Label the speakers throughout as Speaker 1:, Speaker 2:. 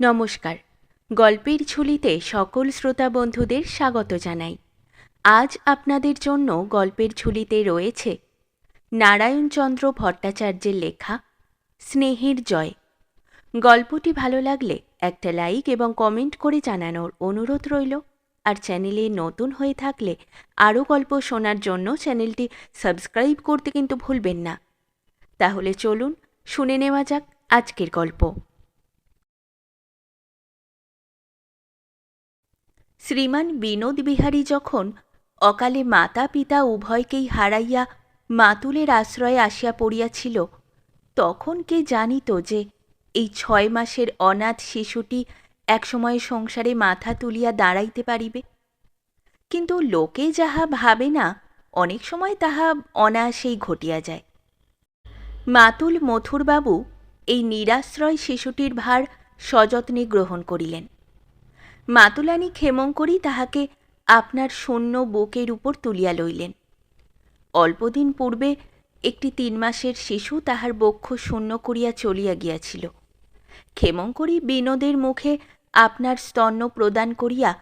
Speaker 1: নমস্কার। গল্পের ঝুলিতে সকল শ্রোতা বন্ধুদের স্বাগত জানাই। আজ আপনাদের জন্য গল্পের ঝুলিতে রয়েছে নারায়ণচন্দ্র ভট্টাচার্যের লেখা স্নেহের জয়। গল্পটি ভালো লাগলে একটা লাইক এবং কমেন্ট করে জানানোর অনুরোধ রইল। আর চ্যানেলে নতুন হয়ে থাকলে আরও গল্প শোনার জন্য চ্যানেলটি সাবস্ক্রাইব করতে কিন্তু ভুলবেন না। তাহলে চলুন শুনে নেওয়া যাক আজকের গল্প। শ্রীমান বিনোদ বিহারী যখন অকালে মাতা পিতা উভয়কেই হারাইয়া মাতুলের আশ্রয়ে আসিয়া পড়িয়াছিল, তখন কে জানিত যে এই ছয় মাসের অনাথ শিশুটি একসময় সংসারে মাথা তুলিয়া দাঁড়াইতে পারিবে? কিন্তু লোকে যাহা ভাবে না, অনেক সময় তাহা অনায়াসেই ঘটিয়া যায়। মাতুল মথুরবাবু এই নিরাশ্রয় শিশুটির ভার সযত্নে গ্রহণ করিলেন। মাতুলানি ক্ষেমঙ্করী তাহাকে আপনার শূন্য বুকের উপর তুলিয়া লইলেন। অল্পদিন পূর্বে একটি তিন মাসের শিশু তাহার বক্ষ শূন্য করিয়া চলিয়া গিয়াছিল। ক্ষেমঙ্করী বিনোদের মুখে আপনার স্তন্য প্রদান করিয়া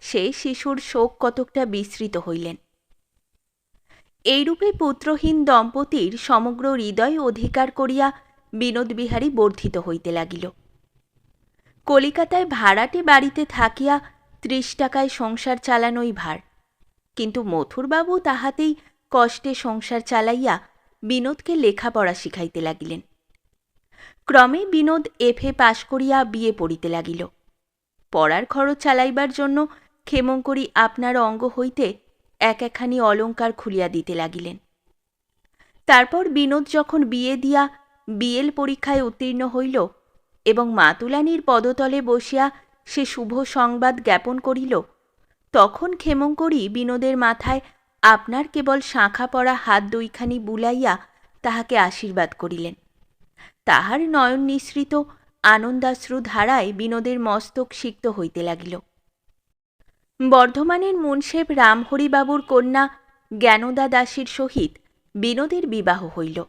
Speaker 1: সেই শিশুর শোক কতকটা বিস্মৃত হইলেন। এইরূপে পুত্রহীন দম্পতির সমগ্র হৃদয় অধিকার করিয়া বিনোদবিহারী বর্ধিত হইতে লাগিল। কলিকাতায় ভাড়াটে বাড়িতে থাকিয়া ত্রিশ টাকায় সংসার চালানোই ভার। কিন্তু মথুরবাবু তাহাতেই কষ্টে সংসার চালাইয়া বিনোদকে লেখাপড়া শিখাইতে লাগিলেন। ক্রমে বিনোদ এফে পাশ করিয়া বিয়ে পড়িতে লাগিল। পড়ার খরচ চালাইবার জন্য ক্ষেমঙ্করী আপনার অঙ্গ হইতে এক একখানি অলঙ্কার খুলিয়া দিতে লাগিলেন। তারপর বিনোদ যখন বিয়ে দিয়া বিএল পরীক্ষায় উত্তীর্ণ হইল এবং মাতুলানির পদতলে বসিয়া সে শুভ সংবাদ জ্ঞাপন করিল। তখন ক্ষেমঙ্করী বিনোদের মাথায় আপনার কেবল শাঁখা পড়া হাত দুইখানি বুলাইয়া তাহাকে আশীর্বাদ করিলেন। তাহার নয়ন নিঃসৃত আনন্দাশ্রু ধারায় বিনোদের মস্তক সিক্ত হইতে লাগিল। বর্ধমানের মুন্সেব রামহরিবাবুর কন্যা জ্ঞানদা দাসীর সহিত বিনোদের বিবাহ হইল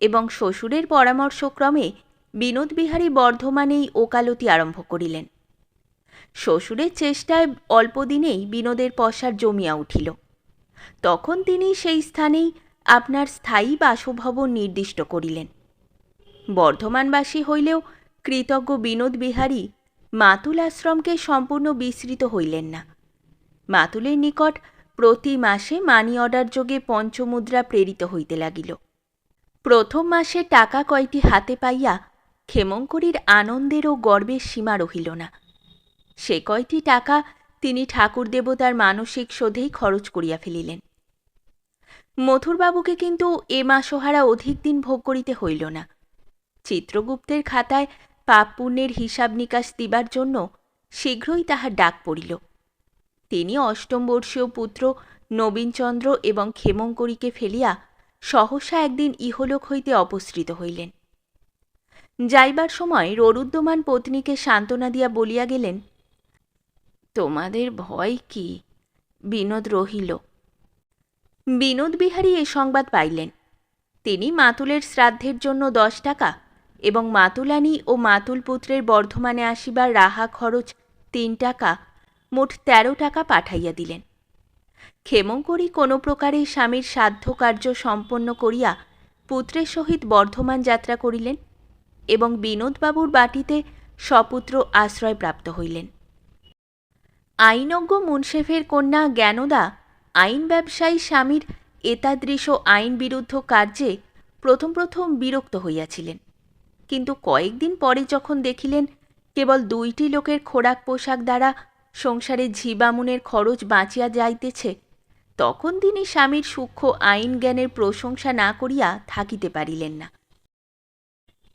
Speaker 1: এবং শ্বশুরের পরামর্শক্রমে বিনোদবিহারী বর্ধমানেই ওকালতি আরম্ভ করিলেন। শ্বশুরের চেষ্টায় অল্পদিনেই বিনোদের পশার জমিয়া উঠিল। তখন তিনি সেই স্থানেই আপনার স্থায়ী বাসভবন নির্দিষ্ট করিলেন। বর্ধমানবাসী হইলেও কৃতজ্ঞ বিনোদ বিহারী মাতুল আশ্রমকে সম্পূর্ণ বিস্মৃত হইলেন না। মাতুলের নিকট প্রতি মাসে মানি অর্ডার যোগে পঞ্চমুদ্রা প্রেরিত হইতে লাগিল। প্রথম মাসে টাকা কয়টি হাতে পাইয়া ক্ষেমঙ্করীর আনন্দের ও গর্বের সীমা রহিল না। সে কয়টি টাকা তিনি ঠাকুর দেবতার মানসিক শোধেই খরচ করিয়া ফেলিলেন। মথুরবাবুকে কিন্তু এ মাসহারা অধিক দিন ভোগ করিতে হইল না। চিত্রগুপ্তের খাতায় পাপ পুণ্যের হিসাব নিকাশ দিবার জন্য শীঘ্রই তাহার ডাক পড়িল। তিনি অষ্টম বর্ষীয় পুত্র নবীনচন্দ্র এবং ক্ষেমঙ্করীকে ফেলিয়া সহসা একদিন ইহলোক হইতে অপসৃত হইলেন। যাইবার সময় ররুদ্যমান পত্নীকে সান্ত্বনা দিয়া বলিয়া গেলেন, তোমাদের ভয় কি? বিনোদ রহিল। বিনোদ বিহারী এ সংবাদ পাইলেন। তিনি মাতুলের শ্রাদ্ধের জন্য দশ টাকা এবং মাতুলানি ও মাতুল পুত্রের বর্ধমানে আসিবার রাহা খরচ তিন টাকা, মোট তেরো টাকা পাঠাইয়া দিলেন। ক্ষেমঙ্করী কোনো প্রকারে স্বামীর সাধ্য কার্য সম্পন্ন করিয়া পুত্রের সহিত বর্ধমান যাত্রা করিলেন। এবং বিনোদবাবুর বাটিতে সপুত্র আশ্রয় প্রাপ্ত হইলেন। আইনজ্ঞ মুন্সেফের কন্যা জ্ঞানদা আইন ব্যবসায়ী স্বামীর এতাদৃশ আইন বিরুদ্ধ কার্যে প্রথম প্রথম বিরক্ত হইয়াছিলেন। কিন্তু কয়েকদিন পরে যখন দেখিলেন, কেবল দুইটি লোকের খোরাক পোশাক দ্বারা সংসারে ঝিবামুনের খরচ বাঁচিয়া যাইতেছে, তখন তিনি স্বামীর সূক্ষ্ম আইন জ্ঞানের প্রশংসা না করিয়া থাকিতে পারিলেন না।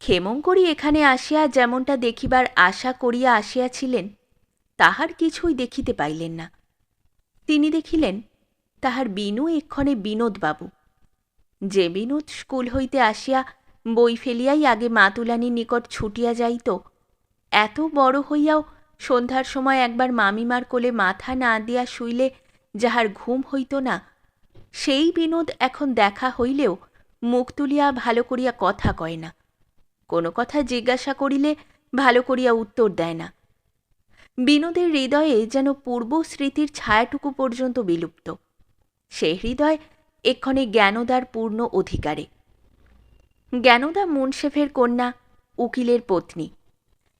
Speaker 1: ক্ষেমঙ্করী এখানে আসিয়া যেমনটা দেখিবার আশা করিয়া আসিয়াছিলেন, তাহার কিছুই দেখিতে পাইলেন না। তিনি দেখিলেন, তাহার বিনু এক্ষণে বিনোদবাবু। যে বিনোদ স্কুল হইতে আসিয়া বই ফেলিয়াই আগে মাতুলানির নিকট ছুটিয়া যাইত, এত বড় হইয়াও সন্ধ্যার সময় একবার মামিমার কোলে মাথা না দিয়া শুইলে যাহার ঘুম হইত না, সেই বিনোদ এখন দেখা হইলেও মুখ তুলিয়া ভালো করিয়া কথা কয় না। কোনো কথা জিজ্ঞাসা করিলে ভালো করিয়া উত্তর দেয় না। বিনোদের হৃদয়ে যেন পূর্ব স্মৃতির ছায়াটুকু পর্যন্ত বিলুপ্ত। সে হৃদয় এক্ষণে জ্ঞানদার পূর্ণ অধিকারে। জ্ঞানদা মুনশেফের কন্যা উকিলের পত্নী।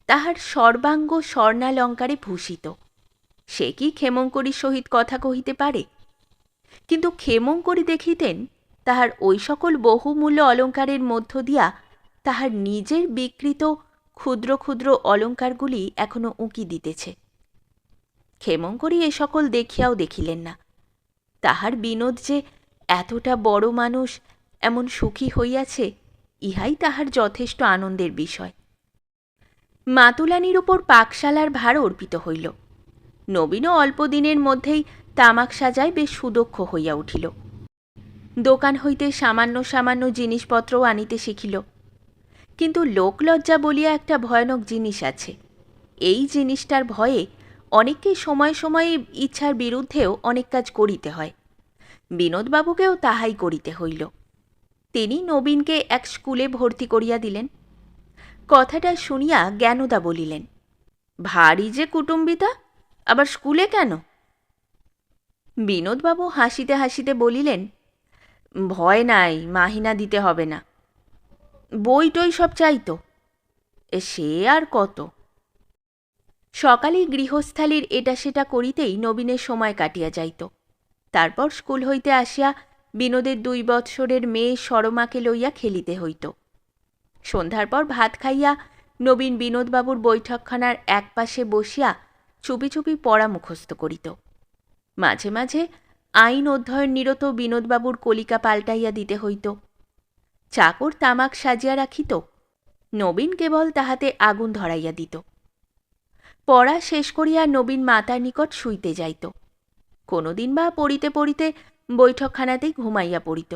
Speaker 1: তাহার সর্বাঙ্গ স্বর্ণালঙ্কারে ভূষিত। সে কি ক্ষেমঙ্করীর সহিত কথা কহিতে পারে? কিন্তু ক্ষেমঙ্করী দেখিতেন তাহার ওই সকল বহুমূল্য অলঙ্কারের মধ্য দিয়া তাহার নিজের বিকৃত ক্ষুদ্র ক্ষুদ্র অলঙ্কারগুলি এখনও উঁকি দিতেছে। ক্ষেমঙ্করী এ সকল দেখিয়াও দেখিলেন না। তাহার বিনোদ যে এতটা বড় মানুষ, এমন সুখী হইয়াছে, ইহাই তাহার যথেষ্ট আনন্দের বিষয়। মাতুলানির উপর পাকশালার ভার অর্পিত হইল। নবীনও অল্প দিনের মধ্যেই তামাক সাজায় বেশ সুদক্ষ হইয়া উঠিল। দোকান হইতে সামান্য সামান্য জিনিসপত্রও আনিতে শিখিল। কিন্তু লোকলজ্জা বলিয়া একটা ভয়ানক জিনিস আছে। এই জিনিসটার ভয়ে অনেককে সময় সময়ে ইচ্ছার বিরুদ্ধেও অনেক কাজ করিতে হয়। বিনোদবাবুকেও তাহাই করিতে হইল। তিনি নবীনকে এক স্কুলে ভর্তি করিয়া দিলেন। কথাটা শুনিয়া জ্ঞানদা বলিলেন, ভারী যে কুটুম্বিতা, আবার স্কুলে কেন? বিনোদবাবু হাসিতে হাসিতে বলিলেন, ভয় নাই, মাহিনা দিতে হবে না। বই টই সব চাইতো। এ সে আর কত? সকালে গৃহস্থালির এটা সেটা করিতেই নবীনের সময় কাটিয়া যাইত। তারপর স্কুল হইতে আসিয়া বিনোদের দুই বৎসরের মেয়ে সরমাকে লইয়া খেলিতে হইত। সন্ধ্যার পর ভাত খাইয়া নবীন বিনোদবাবুর বৈঠকখানার একপাশে বসিয়া চুপি চুপি পড়া মুখস্থ করিত। মাঝে মাঝে আইন অধ্যয়ন নিরত বিনোদবাবুর কলিকা পাল্টাইয়া দিতে হইত। চাকর তামাক সাজিয়া রাখিত। নবীন কেবল তাহাতে আগুন ধরাইয়া দিত। পড়া শেষ করিয়া নবীন মাতার নিকট শুইতে যাইত। কোনোদিন বা পড়িতে পড়িতে বৈঠকখানাতেই ঘুমাইয়া পড়িত।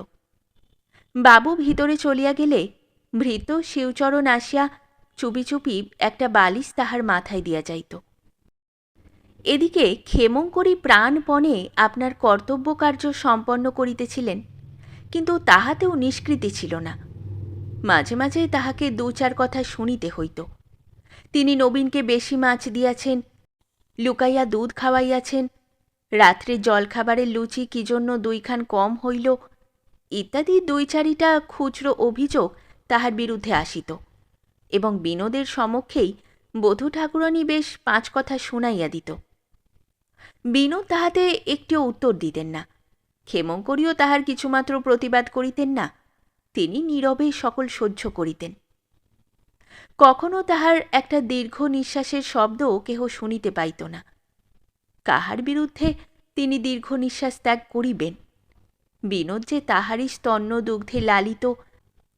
Speaker 1: বাবু ভিতরে চলিয়া গেলে ভৃত শিবচরণ আসিয়া চুপি চুপি একটা বালিশ তাহার মাথায় দিয়া যাইত। এদিকে ক্ষেমঙ্করী প্রাণপণে আপনার কর্তব্য কার্য সম্পন্ন করিতেছিলেন। কিন্তু তাহাতেও নিষ্কৃতি ছিল না। মাঝে মাঝে তাহাকে দু চার কথা শুনিতে হইত। তিনি নবীনকে বেশি মাছ দিয়াছেন, লুকাইয়া দুধ খাওয়াইয়াছেন, রাত্রে জলখাবারের লুচি কি জন্য দুইখান কম হইল, ইত্যাদি দুই চারিটা খুচরো অভিযোগ তাহার বিরুদ্ধে আসিত এবং বিনোদের সমক্ষেই বধূ ঠাকুরানী বেশ পাঁচ কথা শুনাইয়া দিত। বিনোদ তাহাতে একটিও উত্তর দিতেন না। ক্ষেমঙ্করীও তাহার কিছুমাত্র প্রতিবাদ করিতেন না, তিনি নীরবে সকল সহ্য করিতেন। কখনো তাহার একটা দীর্ঘ নিঃশ্বাসের শব্দ কেহ শুনিতে পাইত না। কাহার বিরুদ্ধে তিনি দীর্ঘ নিঃশ্বাস ত্যাগ করিবেন? বিনোদ যে তাহারই স্তন্য দুগ্ধে লালিত,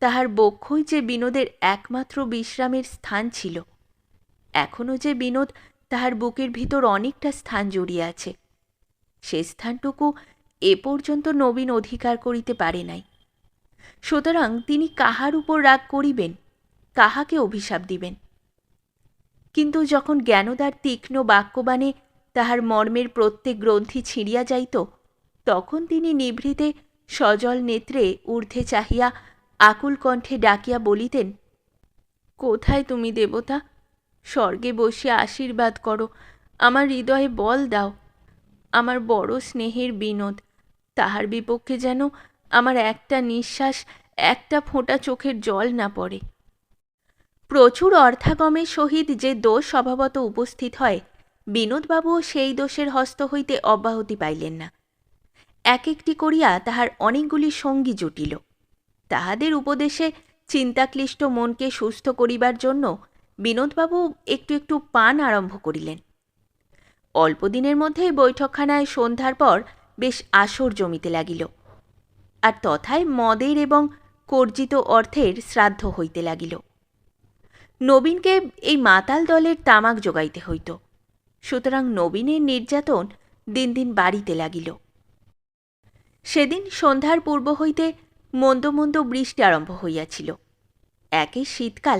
Speaker 1: তাহার বক্ষই যে বিনোদের একমাত্র বিশ্রামের স্থান ছিল এখনও যে বিনোদ তাহার বুকের ভিতর অনেকটা স্থান জড়িয়ে আছে। সে স্থানটুকু এ পর্যন্ত নবীন অধিকার করিতে পারে নাই। সুতরাং তিনি কাহার উপর রাগ করিবেন, কাহাকে অভিশাপ দিবেন? কিন্তু যখন জ্ঞানদার তীক্ষ্ণ বাক্যবাণে তাহার মর্মের প্রত্যেক গ্রন্থি ছিঁড়িয়া যাইত, তখন তিনি নিভৃতে সজল নেত্রে ঊর্ধ্বে চাহিয়া আকুল কণ্ঠে ডাকিয়া বলিতেন, কোথায় তুমি দেবতা? স্বর্গে বসিয়া আশীর্বাদ করো, আমার হৃদয়ে বল দাও, আমার বড় স্নেহের বিনোদ। তাহার বিপক্ষে যেন আমার একটা নিঃশ্বাস, একটা ফোঁটা চোখের জল না পড়ে। প্রচুর অর্থাগমের সহিত যে দোষ স্বভাবত উপস্থিত হয়, বিনোদবাবুও সেই দোষের হস্ত হইতে অব্যাহতি পাইলেন না। এক একটি করিয়া তাহার অনেকগুলি সঙ্গী জুটিল। তাহাদের উপদেশে চিন্তাক্লিষ্ট মনকে সুস্থ করিবার জন্য বিনোদবাবু একটু একটু পান আরম্ভ করিলেন। অল্প দিনের মধ্যেই বৈঠকখানায় সন্ধ্যার পর বেশ আসর জমিতে লাগিল। আর তথায় মদের এবং কর্জিত অর্থের শ্রাদ্ধ হইতে লাগিল। নবীনকে এই মাতাল দলের তামাক যোগাইতে হইত। সুতরাং নবীনের নির্যাতন দিন দিন বাড়িতে লাগিল। সেদিন সন্ধ্যার পূর্ব হইতে মন্দ মন্দ বৃষ্টি আরম্ভ হইয়াছিল। একে শীতকাল,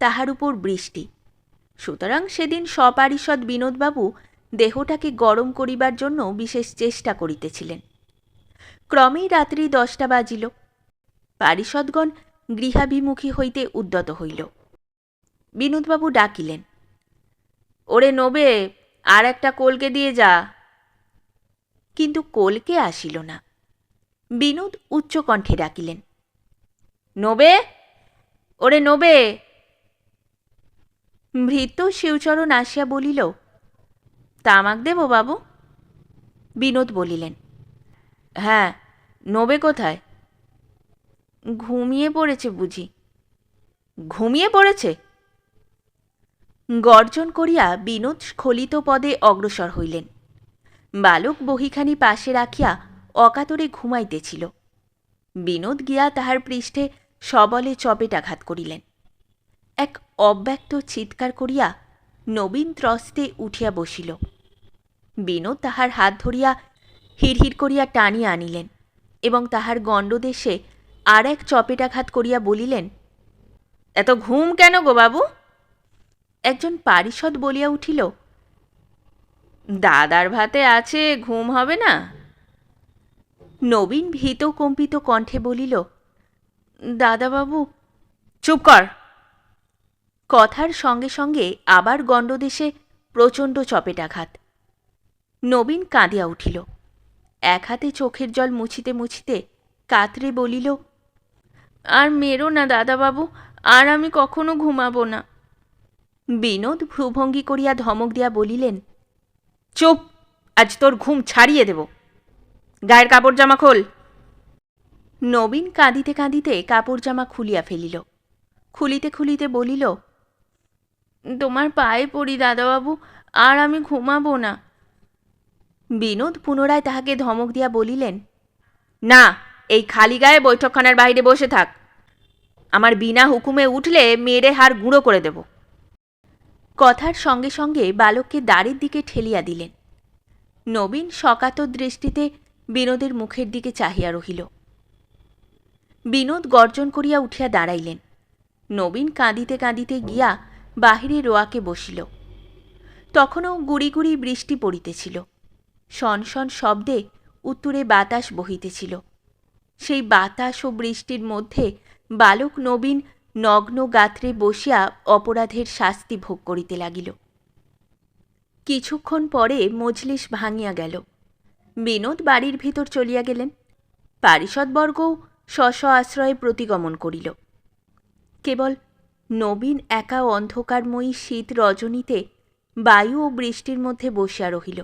Speaker 1: তাহার উপর বৃষ্টি। সুতরাং সেদিন সপারিষদ বিনোদবাবু দেহটাকে গরম করিবার জন্য বিশেষ চেষ্টা করিতেছিলেন। ক্রমেই রাত্রি দশটা বাজিল। পারিষদগণ গৃহাভিমুখী হইতে উদ্যত হইল। বিনোদবাবু ডাকিলেন, ওরে নবে, আর একটা কোলকে দিয়ে যা। কিন্তু কোলকে আসিল না। বিনোদ উচ্চকণ্ঠে ডাকিলেন, নবে, ওরে নবে। ভৃত্য শিবচরণ আসিয়া বলিল তামাক দেব, বাবু? বিনোদ বলিলেন। হ্যাঁ নবে কোথায়? ঘুমিয়ে পড়েছে বুঝি। ঘুমিয়ে পড়েছে? গর্জন করিয়া বিনোদ স্খলিত পদে অগ্রসর হইলেন। বালক বহিখানি পাশে রাখিয়া অকাতরে ঘুমাইতেছিল। বিনোদ গিয়া তাহার পৃষ্ঠে সবলে চপেটাঘাত করিলেন। এক অব্যক্ত চিৎকার করিয়া নবীন ত্রস্তে উঠিয়া বসিল। বিনোদ তাহার হাত ধরিয়া হিড়হিড় করিয়া টানিয়া আনিলেন এবং তাহার গণ্ডদেশে আর এক চপেটাঘাত করিয়া বলিলেন, এত ঘুম কেন গো বাবু? একজন পারিষদ বলিয়া উঠিল, দাদার ভাতে আছে, ঘুম হবে না? নবীন ভীত কম্পিত কণ্ঠে বলিল দাদাবাবু চুপ কর। কথার সঙ্গে সঙ্গে আবার গণ্ডদেশে প্রচণ্ড চপেটাঘাত। নবীন কাঁদিয়া উঠিল। এক হাতে চোখের জল মুছিতে মুছিতে কাতরে বলিল, আর মেরো না দাদাবাবু, আর আমি কখনো ঘুমাবো না। বিনোদ ভ্রুভঙ্গি করিয়া ধমক দিয়া বলিলেন, চুপ, আজ তোর ঘুম ছাড়িয়ে দেব। গায়ের কাপড় জামা খোল। নবীন কাঁদিতে কাঁদিতে কাপড় জামা খুলিয়া ফেলিল। খুলিতে খুলিতে বলিল, তোমার পায়ে পড়ি দাদাবাবু, আর আমি ঘুমাবো না। বিনোদ পুনরায় তাহাকে ধমক দিয়া বলিলেন, না, এই খালি গায়ে বৈঠকখানার বাইরে বসে থাক। আমার বিনা হুকুমে উঠলে মেরে হার গুঁড়ো করে দেব। কথার সঙ্গে সঙ্গে বালককে দ্বারের দিকে ঠেলিয়া দিলেন। নবীন সকাতর দৃষ্টিতে বিনোদের মুখের দিকে চাহিয়া রহিল। বিনোদ গর্জন করিয়া উঠিয়া দাঁড়াইলেন। নবীন কাঁদিতে কাঁদিতে গিয়া বাহিরে রোয়াকে বসিল। তখনও গুড়ি গুড়ি বৃষ্টি পড়িতেছিল। শনশন শব্দে উত্তরে বাতাস বহিতেছিল। সেই বাতাস ও বৃষ্টির মধ্যে বালক নবীন নগ্ন গাত্রে বসিয়া অপরাধের শাস্তি ভোগ করিতে লাগিল। কিছুক্ষণ পরে মজলিস ভাঙিয়া গেল। বিনোদ বাড়ির ভিতর চলিয়া গেলেন। পারিষদবর্গও স্ব আশ্রয়ে প্রতিগমন করিল। কেবল নবীন একা অন্ধকারময়ী শীত রজনীতে বায়ু ও বৃষ্টির মধ্যে বসিয়া রহিল।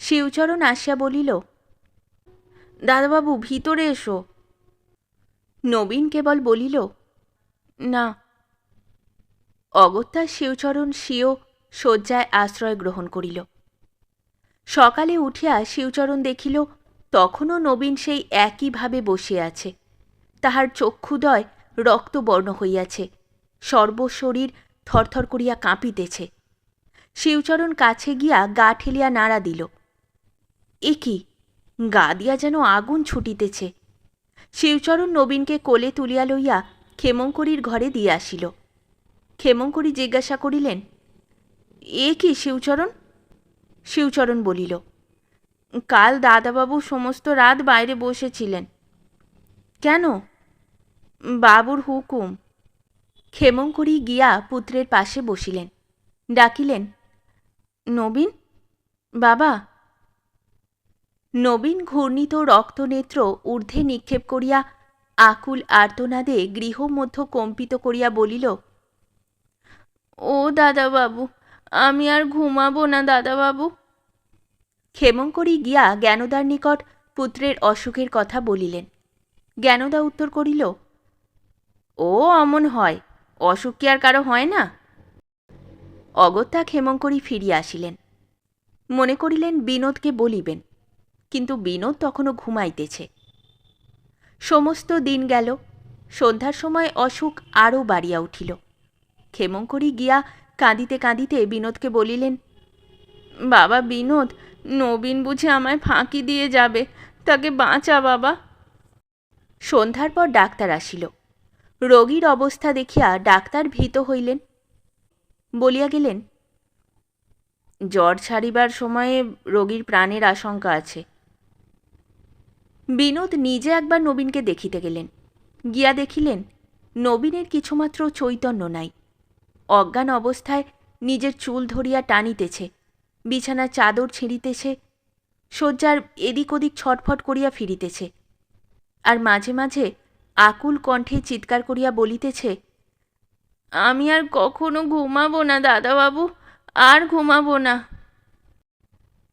Speaker 1: শিবচরণ আসিয়া বলিল, দাদাবাবু, ভিতরে এসো। নবীন কেবল বলিল, না। অগত্যা শিবচরণ স্বীয় শয্যায় আশ্রয় গ্রহণ করিল। সকালে উঠিয়া শিবচরণ দেখিল, তখনও নবীন সেই একইভাবে বসিয়া আছে। তাহার চক্ষুদয় রক্তবর্ণ হইয়াছে, সর্বশরীর থরথর করিয়া কাঁপিতেছে। শিবচরণ কাছে গিয়া গা ঠেলিয়া নাড়া দিল। এ কি গা দিয়া যেন আগুন ছুটিতেছে। শিবচরণ নবীনকে কোলে তুলিয়া লইয়া ক্ষেমঙ্করীর ঘরে দিয়ে আসিল। ক্ষেমঙ্করী জিজ্ঞাসা করিলেন, এ কি শিবচরণ? শিবচরণ বলিল, কাল দাদাবাবু সমস্ত রাত বাইরে বসেছিলেন। কেন? বাবুর হুকুম। ক্ষেমঙ্করী গিয়া পুত্রের পাশে বসিলেন, ডাকিলেন, নবীন, বাবা নবীন ঘূর্ণিত রক্তনেত্র ঊর্ধ্বে নিক্ষেপ করিয়া আকুল আর্তনাদে গৃহমধ্য কম্পিত করিয়া বলিল, ও দাদাবাবু, আমি আর ঘুমাবো না দাদাবাবু। ক্ষেমঙ্করী গিয়া জ্ঞানদার নিকট পুত্রের অসুখের কথা বলিলেন। জ্ঞানদা উত্তর করিল, ও অমন হয়, অসুখ কি আর কারও হয় না? অগত্যা ক্ষেমঙ্করী ফিরিয়া আসিলেন। মনে করিলেন বিনোদকে বলিবেন কিন্তু বিনোদ তখনও ঘুমাইতেছে। সমস্ত দিন গেল, সন্ধ্যার সময় অসুখ আরও বাড়িয়া উঠিল। ক্ষেমঙ্করী গিয়া কাঁদিতে কাঁদিতে বিনোদকে বলিলেন, বাবা বিনোদ, নবীন বুঝে আমায় ফাঁকি দিয়ে যাবে, তাকে বাঁচা বাবা। সন্ধ্যার পর ডাক্তার আসিল। রোগীর অবস্থা দেখিয়া ডাক্তার ভীত হইলেন। বলিয়া গেলেন, জ্বর ছাড়িবার সময়ে রোগীর প্রাণের আশঙ্কা আছে বিনোদ নিজে একবার নবীনকে দেখিতে গেলেন। গিয়া দেখিলেন, নবীনের কিছুমাত্র চৈতন্য নাই। অজ্ঞান অবস্থায় নিজের চুল ধরিয়া টানিতেছে, বিছানার চাদর ছিঁড়িতেছে, শয্যার এদিক ওদিক ছটফট করিয়া ফিরিতেছে। আর মাঝে মাঝে আকুল কণ্ঠে চিৎকার করিয়া বলিতেছে, আমি আর কখনো ঘুমাবো না, দাদাবাবু, আর ঘুমাবো না।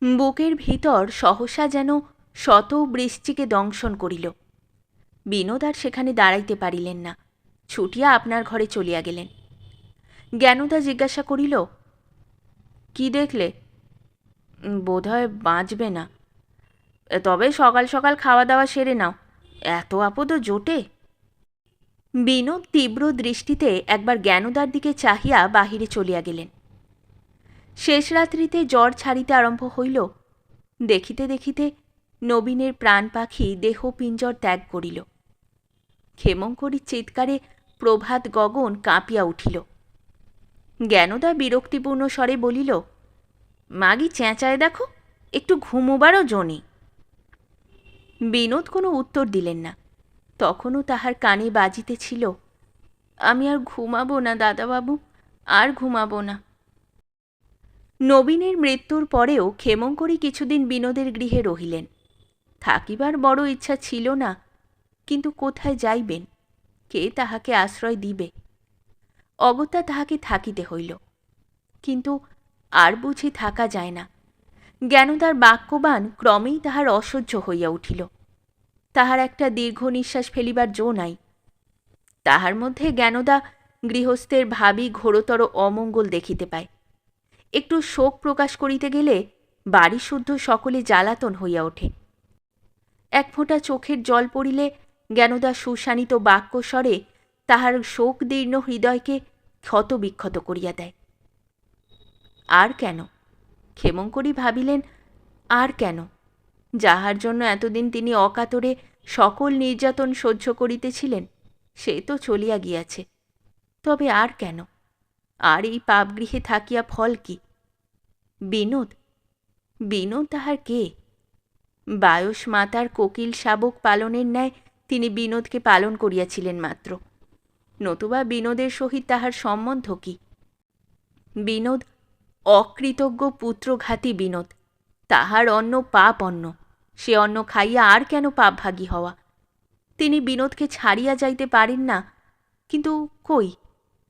Speaker 1: বুকের ভিতর সহসা যেন শত বৃষ্টিকে দংশন করিল। বিনোদ আর সেখানে দাঁড়াইতে পারিলেন না। ছুটিয়া আপনার ঘরে চলিয়া গেলেন। জ্ঞানদা জিজ্ঞাসা করিল, কি দেখলে? বোধহয় বাঁচবে না। তবে সকাল সকাল খাওয়া দাওয়া সেরে নাও। এত আপদ জোটে? বিনোদ তীব্র দৃষ্টিতে একবার জ্ঞানদার দিকে চাহিয়া বাহিরে চলিয়া গেলেন। শেষ রাত্রিতে জ্বর ছাড়িতে আরম্ভ হইল। দেখিতে দেখিতে নবীনের প্রাণ পাখি দেহ পিঞ্জর ত্যাগ করিল। ক্ষেমঙ্করীর চিৎকারে প্রভাত গগন কাঁপিয়া উঠিল। জ্ঞানদা বিরক্তিপূর্ণ স্বরে বলিল মাগি চেঁচায় দেখো? একটু ঘুমোবারও জনি। বিনোদ কোনো উত্তর দিলেন না। তখনও তাহার কানে বাজিতেছিল, আমি আর ঘুমাবো না দাদাবাবু, আর ঘুমাবো না। নবীনের মৃত্যুর পরেও ক্ষেমঙ্করী কিছুদিন বিনোদের গৃহে রহিলেন। থাকিবার বড় ইচ্ছা ছিল না, কিন্তু কোথায় যাইবেন? কে তাহাকে আশ্রয় দিবে? অগত্যা তাহাকে থাকিতে হইল, কিন্তু আর বুঝি থাকা যায় না। জ্ঞানদার বাক্যবান ক্রমেই তাহার অসহ্য হইয়া উঠিল। তাহার একটা দীর্ঘ নিঃশ্বাস ফেলিবার জো নাই। তাহার মধ্যে জ্ঞানদা গৃহস্থের ভাবি ঘোরতর অমঙ্গল দেখিতে পায়। একটু শোক প্রকাশ করিতে গেলে বাড়ি শুদ্ধ সকলে জ্বালাতন হইয়া ওঠে। এক ফোঁটা চোখের জল পড়িলে জ্ঞানদা সুশানিত বাক্যস্বরে তাহার শোকদীর্ণ হৃদয়কে ক্ষত বিক্ষত করিয়া দেয়। আর কেন? ক্ষেমঙ্করী ভাবিলেন, আর কেন? যাহার জন্য এতদিন তিনি অকাতরে সকল নির্যাতন সহ্য করিতেছিলেন, সে তো চলিয়া গিয়াছে। তবে আর কেন? আর এই পাপগৃহে থাকিয়া ফল কি? বিনোদ? বিনোদ তাহার কে? বায়স মাতার কোকিল শাবক পালনের ন্যায় তিনি বিনোদকে পালন করিয়াছিলেন মাত্র। নতুবা বিনোদের সহিত তাহার সম্বন্ধ কি? বিনোদ অকৃতজ্ঞ পুত্রঘাতী বিনোদ। তাহার অন্ন পাপ অন্ন। সে অন্ন খাইয়া আর কেন পাপভাগী হওয়া? তিনি বিনোদকে ছাড়িয়া যাইতে পারেন না। কিন্তু কই?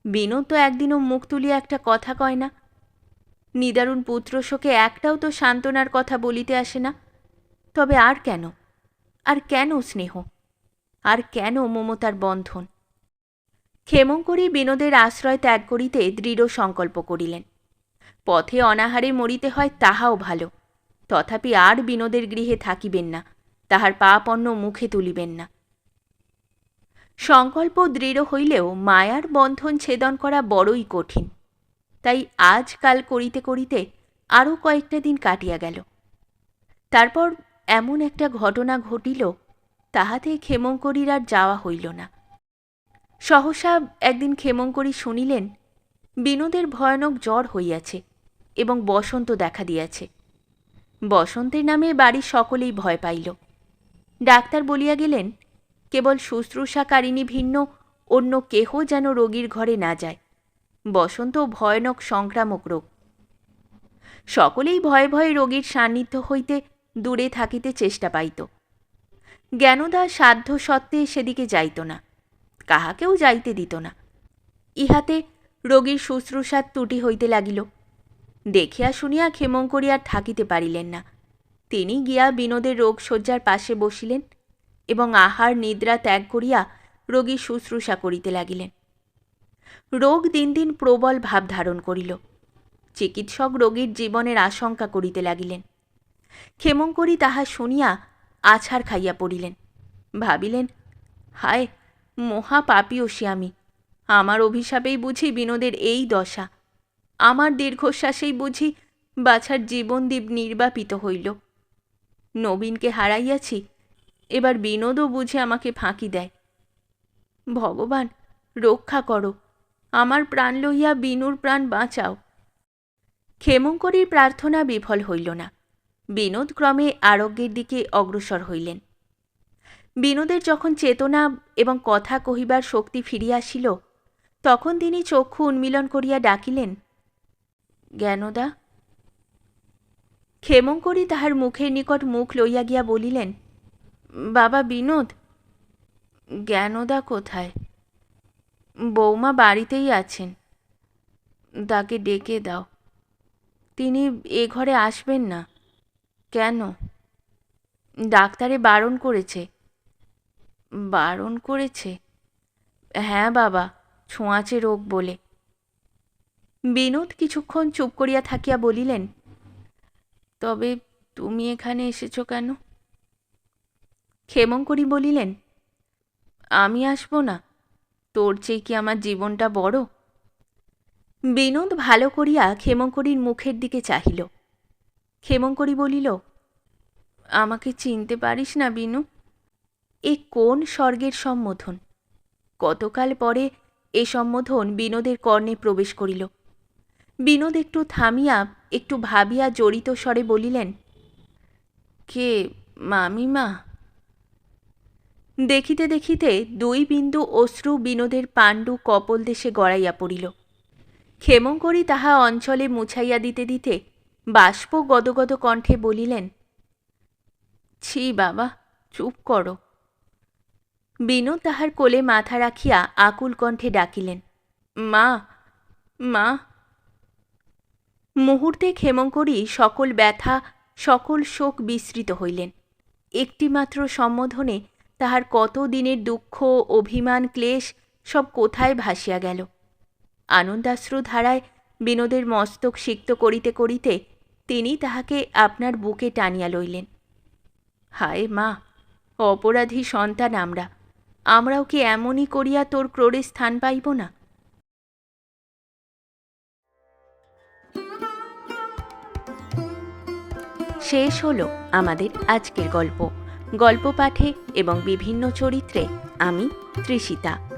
Speaker 1: বিনোদ তো একদিনও মুখ তুলিয়া একটা কথা কয় না। নিদারুণ পুত্রশোকে একটাও তো সান্ত্বনার কথা বলিতে আসে না। তবে আর কেন? আর কেন স্নেহ? আর কেন মমতার বন্ধন? ক্ষেমঙ্করী বিনোদের আশ্রয় ত্যাগ করিতে দৃঢ় সংকল্প করিলেন। পথে অনাহারে মরিতে হয় তাহাও ভালো। তথাপি আর বিনোদের গৃহে থাকিবেন না, তাহার পাপন্ন মুখে তুলিবেন না। সংকল্প দৃঢ় হইলেও মায়ার বন্ধন ছেদন করা বড়ই কঠিন। তাই আজকাল করিতে করিতে আরও কয়েকটা দিন কাটিয়া গেল। তারপর এমন একটা ঘটনা ঘটিল, তাহাতে ক্ষেমঙ্করীর আর যাওয়া হইল না। সহসা একদিন ক্ষেমঙ্করী শুনিলেন, বিনোদের ভয়ানক জ্বর হইয়াছে এবং বসন্ত দেখা দিয়াছে। বসন্তের নামে বাড়ির সকলেই ভয় পাইল। ডাক্তার বলিয়া গেলেন, কেবল শুশ্রূষাকারিণী ভিন্ন, অন্য কেহ যেন রোগীর ঘরে না যায়। বসন্ত ভয়ানক সংক্রামক রোগ। সকলেই ভয়ে ভয়ে রোগীর সান্নিধ্য হইতে দূরে থাকিতে চেষ্টা পাইত। জ্ঞানদা সাধ্য সত্ত্বে সেদিকে যাইত না, কাহাকেও যাইতে দিত না। ইহাতে রোগীর শুশ্রূষার ত্রুটি হইতে লাগিল। দেখিয়া শুনিয়া ক্ষেমঙ্করী আর থাকিতে পারিলেন না। তিনি গিয়া বিনোদের রোগশয্যার পাশে বসিলেন এবং আহার নিদ্রা ত্যাগ করিয়া রোগীর শুশ্রূষা করিতে লাগিলেন। রোগ দিন দিন প্রবল ভাব ধারণ করিল। চিকিৎসক রোগীর জীবনের আশঙ্কা করিতে লাগিলেন। ক্ষেমঙ্করী তাহা শুনিয়া আছাড় খাইয়া পড়িলেন। ভাবিলেন, হায়, মহা পাপিয়সী আমি। আমার অভিশাপেই বুঝি বিনোদের এই দশা। আমার দীর্ঘশ্বাসেই বুঝি বাছার জীবনদীপ নির্বাপিত হইল। নবীনকে হারাইয়াছি, এবার বিনোদও বুঝে আমাকে ফাঁকি দেয়। ভগবান, রক্ষা করো, আমার প্রাণ লইয়া বিনুর প্রাণ বাঁচাও। ক্ষেমঙ্করীর প্রার্থনা বিফল হইল না। বিনোদ ক্রমে আরোগ্যের দিকে অগ্রসর হইলেন। বিনোদের যখন চেতনা এবং কথা কহিবার শক্তি ফিরিয়া আসিল, তখন তিনি চক্ষু উন্মিলন করিয়া ডাকিলেন, জ্ঞানদা ক্ষেমঙ্করী তাহার মুখের নিকট মুখ লইয়া গিয়া বলিলেন, বাবা বিনোদ, জ্ঞানদা কোথায়? বৌমা বাড়িতেই আছেন, তাকে ডেকে দাও। তিনি এ ঘরে আসবেন না। কেন? ডাক্তারে বারণ করেছে। বারণ করেছে? হ্যাঁ বাবা, ছোঁয়াচে রোগ বলে। বিনোদ কিছুক্ষণ চুপ করিয়া থাকিয়া বলিলেন, তবে তুমি এখানে এসেছ কেন? ক্ষেমঙ্করী বলিলেন, আমি আসব না। তোর চেয়ে কি আমার জীবনটা বড়? বিনোদ ভালো করিয়া ক্ষেমঙ্করীর মুখের দিকে চাহিল। ক্ষেমঙ্করী বলিল, আমাকে চিনতে পারিস না, বিনু। এ কোন স্বর্গের সম্বোধন? কতকাল পরে এ সম্বোধন বিনোদের কর্ণে প্রবেশ করিল। বিনোদ একটু থামিয়া, একটু ভাবিয়া জড়িত স্বরে বলিলেন, কে মামিমা? দেখিতে দেখিতে দুই বিন্দু অশ্রু বিনোদের পাণ্ডু কপল দেশে গড়াইয়া পড়িল। ক্ষেমঙ্করী তাহা অঞ্চলে মুছাইয়া দিতে দিতে বাষ্প গদগদ কণ্ঠে বলিলেন, ছি বাবা, চুপ করো। বিনোদ তাহার কোলে মাথা রাখিয়া আকুল কণ্ঠে ডাকিলেন, মা মা। মুহূর্তে ক্ষেমঙ্করী সকল ব্যথা, সকল শোক বিস্মৃত হইলেন। একটিমাত্র সম্বোধনে তাহার কত দিনের দুঃখ, অভিমান, ক্লেশ সব কোথায় ভাসিয়া গেল। আনন্দাশ্রু ধারায় বিনোদের মস্তক সিক্ত করিতে করিতে তিনি তাহাকে আপনার বুকে টানিয়া লইলেন। হায় মা, অপরাধী সন্তান আমরা, আমরাও কি এমনই করিয়া তোর ক্রোড়ে স্থান পাইব না? শেষ হলো আমাদের আজকের গল্প। গল্প পাঠে এবং বিভিন্ন চরিত্রে আমি তৃষিতা